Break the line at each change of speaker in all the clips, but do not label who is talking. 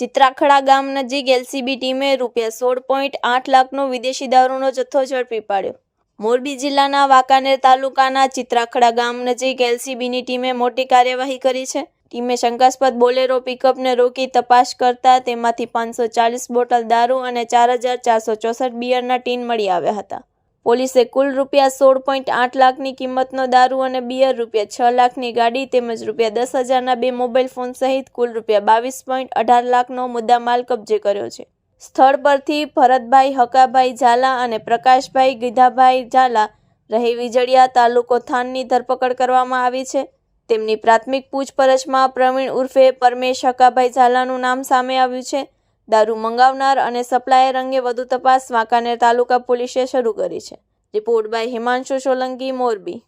ચિત્રાખડા ગામ નજીક એલસીબી ટીમે રૂપિયા સોળ પોઈન્ટ આઠ લાખનો વિદેશી દારૂનો જથ્થો ઝડપી પાડ્યો. મોરબી જિલ્લાના વાંકાનેર તાલુકાના ચિત્રાખડા ગામ નજીક એલસીબીની ટીમે મોટી કાર્યવાહી કરી છે. ટીમે શંકાસ્પદ બોલેરો પિકઅપને રોકી તપાસ કરતા તેમાંથી પાંચસો ચાલીસ બોટલ દારૂ અને ચાર હજાર ચારસો ચોસઠ બિયરના ટીન મળી આવ્યા હતા. પોલીસે કુલ રૂપિયા સોળ પોઈન્ટ આઠ લાખની કિંમતનો દારૂ અને બિયર રૂપિયા છ લાખની ગાડી તેમજ રૂપિયા દસ હજારના બે મોબાઈલ ફોન સહિત કુલ રૂપિયા બાવીસ પોઈન્ટ અઢાર લાખનો મુદ્દામાલ કબજે કર્યો છે. સ્થળ પરથી ભરતભાઈ, હકાભાઈ ઝાલા અને પ્રકાશભાઈ ગીધાભાઈ ઝાલા રહી વીજળિયા તાલુકો થાનની ધરપકડ કરવામાં આવી છે. તેમની પ્રાથમિક પૂછપરછમાં પ્રવીણ ઉર્ફે પરમેશ હકાભાઈ ઝાલાનું નામ સામે આવ્યું છે. દારૂ મંગાવનાર અને સપ્લાયર અંગે વધુ તપાસ વાંકાનેર તાલુકા પોલીસે શરૂ કરી છે. Report by Himanshu Solanki, Morbi.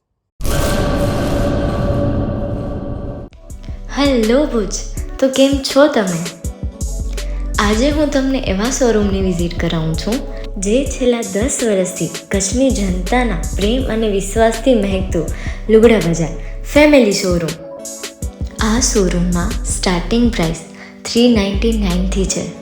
Hello Bhuj, તો કેમ છો તમે? આજે હું તમને એવા શોરૂમની વિઝિટ કરાવું છું, જે છેલ્લા દસ વર્ષથી કચ્છની જનતાના પ્રેમ અને વિશ્વાસથી મહેકતું લુગડા બજાર ફેમિલી શોરૂમ. આ શોરૂમમાં સ્ટાર્ટિંગ પ્રાઇસ થ્રી નાઇન્ટી નાઇનથી છે.